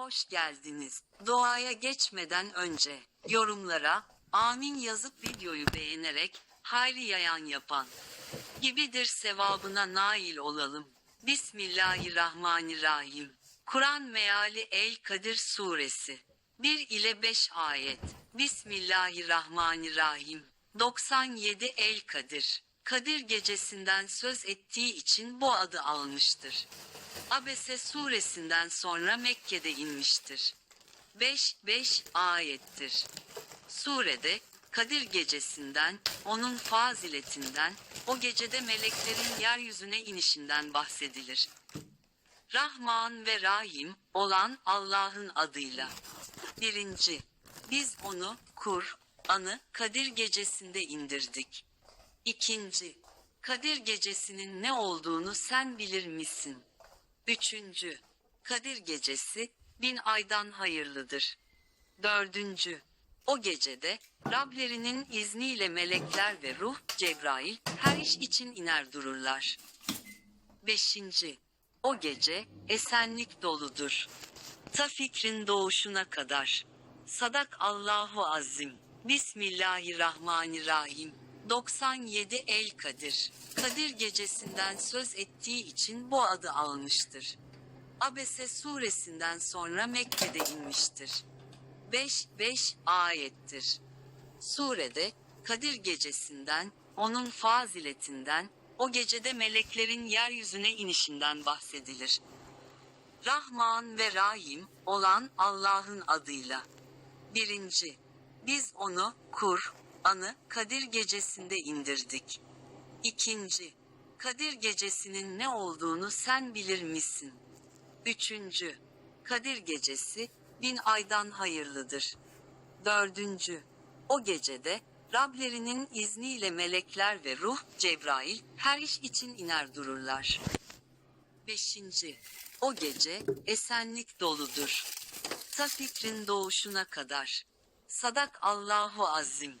Hoş geldiniz. Doğaya geçmeden önce yorumlara amin yazıp videoyu beğenerek hayri yayan yapan gibidir sevabına nail olalım. Bismillahirrahmanirrahim. Kur'an meali El Kadir suresi 1 ile 5 ayet. Bismillahirrahmanirrahim. 97 El Kadir. Kadir gecesinden söz ettiği için bu adı almıştır. Abese suresinden sonra Mekke'de inmiştir. 5-5 ayettir. Surede Kadir gecesinden, onun faziletinden, o gecede meleklerin yeryüzüne inişinden bahsedilir. Rahman ve Rahim olan Allah'ın adıyla. Birinci, biz onu, Kur'an'ı Kadir gecesinde indirdik. İkinci, Kadir gecesinin ne olduğunu sen bilir misin? Üçüncü, Kadir gecesi bin aydan hayırlıdır. Dördüncü, o gecede Rablerinin izniyle melekler ve ruh Cebrail her iş için iner dururlar. Beşinci, o gece esenlik doludur. Ta fikrin doğuşuna kadar. Sadak Allahu Azim. Bismillahirrahmanirrahim. 97 El Kadir. Kadir gecesinden söz ettiği için bu adı almıştır. Abese suresinden sonra Mekke'de inmiştir. 5-5 ayettir. Surede Kadir gecesinden, onun faziletinden, o gecede meleklerin yeryüzüne inişinden bahsedilir. Rahman ve Rahim olan Allah'ın adıyla. Birinci, biz onu, Kur'an'ı Kadir gecesinde indirdik. İkinci, Kadir gecesinin ne olduğunu sen bilir misin? Üçüncü, Kadir gecesi bin aydan hayırlıdır. Dördüncü, o gecede Rablerinin izniyle melekler ve ruh Cebrail her iş için iner dururlar. Beşinci, o gece esenlik doludur. Ta fikrin doğuşuna kadar. Sadak Allahu Azim.